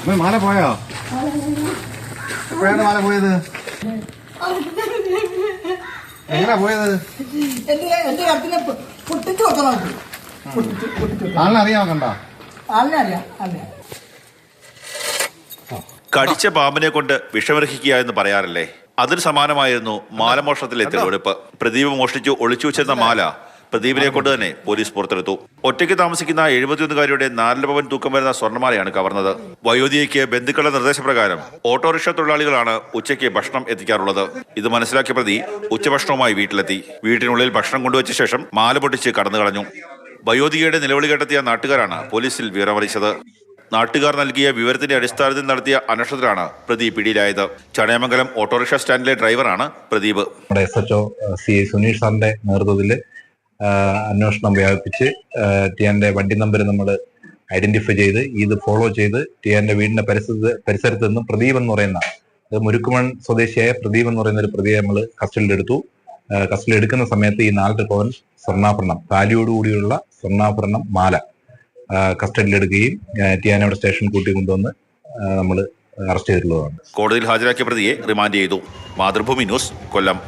അമ്മ മാല പോയോ? എപ്പോഴാണ് മാല പോയത്? എങ്ങനാ പോയത്? എന്റെ കത്തിനെ ആളിനെ അറിയാമോ കണ്ടോ? കടിച്ച പാമ്പിനെ കൊണ്ട് വിഷമർഹിക്കുക എന്ന് പറയാറില്ലേ? അതിന് സമാനമായിരുന്നു മാലമോഷണത്തിലെ തെളിവെടുപ്പ്. പ്രദീപ് മോഷ്ടിച്ചു ഒളിച്ചു വെച്ചിരുന്ന മാല. പ്രദീപിനെ കൊണ്ട് തന്നെ പോലീസ് പുറത്തെടുത്തു. ഒറ്റയ്ക്ക് താമസിക്കുന്ന എഴുപത്തിയൊന്നുകാരിയുടെ നാലര പവൻ തൂക്കം വരുന്ന സ്വർണമാലയാണ് കവർന്നത്. വയോധികയ്ക്ക് ബന്ധുക്കളുടെ നിർദ്ദേശപ്രകാരം ഓട്ടോറിക്ഷ തൊഴിലാളികളാണ് ഉച്ചയ്ക്ക് ഭക്ഷണം എത്തിക്കാറുള്ളത്. ഇത് മനസ്സിലാക്കിയ പ്രതി ഉച്ചഭക്ഷണവുമായി വീട്ടിലെത്തി. വീട്ടിനുള്ളിൽ ഭക്ഷണം കൊണ്ടുവച്ച ശേഷം മാല പൊട്ടിച്ച് കടന്നു കളഞ്ഞു വയോധികയുടെ നിലവിളി കണ്ടെത്തിയ നാട്ടുകാരാണ് പോലീസിൽ വിവരമറിയിച്ചത്. നാട്ടുകാർ നൽകിയ വിവരത്തിന്റെ അടിസ്ഥാനത്തിൽ നടത്തിയ അന്വേഷണത്തിലാണ് പ്രതി പിടിയിലായത്. ചടയമംഗലം ഓട്ടോറിക്ഷ സ്റ്റാൻഡിലെ ഡ്രൈവറാണ് Pradeep. S H O C Suneesh സാറിന്റെ നേതൃത്വത്തിൽ അന്വേഷണം വ്യാപിപ്പിച്ച് ടിയാന്റെ വണ്ടി നമ്പർ നമ്മൾ ഐഡന്റിഫൈ ചെയ്ത് ഇത് ഫോളോ ചെയ്ത് ടിയാന്റെ വീടിന്റെ പരിസരത്ത് പരിസരത്ത് നിന്നും പ്രദീപ് എന്ന് പറയുന്ന മുരുക്കുമൺ സ്വദേശിയായ പ്രദീപ് എന്ന് പറയുന്ന ഒരു പ്രതിയെ നമ്മൾ കസ്റ്റഡിയിൽ എടുത്തു കസ്റ്റഡി എടുക്കുന്ന സമയത്ത് ഈ നാലര പവൻ സ്വർണാഭരണം താലിയോട് കൂടിയുള്ള സ്വർണാഭരണം മാല കസ്റ്റഡിയിൽ എടുക്കുകയും ടിയാനയുടെ സ്റ്റേഷൻ കൂട്ടി കൊണ്ടുവന്ന് നമ്മൾ അറസ്റ്റ് ചെയ്തിട്ടുള്ളതാണ്. കോടതിയിൽ ഹാജരാക്കിയ പ്രതിയെ റിമാൻഡ് ചെയ്തു. മാതൃഭൂമി ന്യൂസ് കൊല്ലം.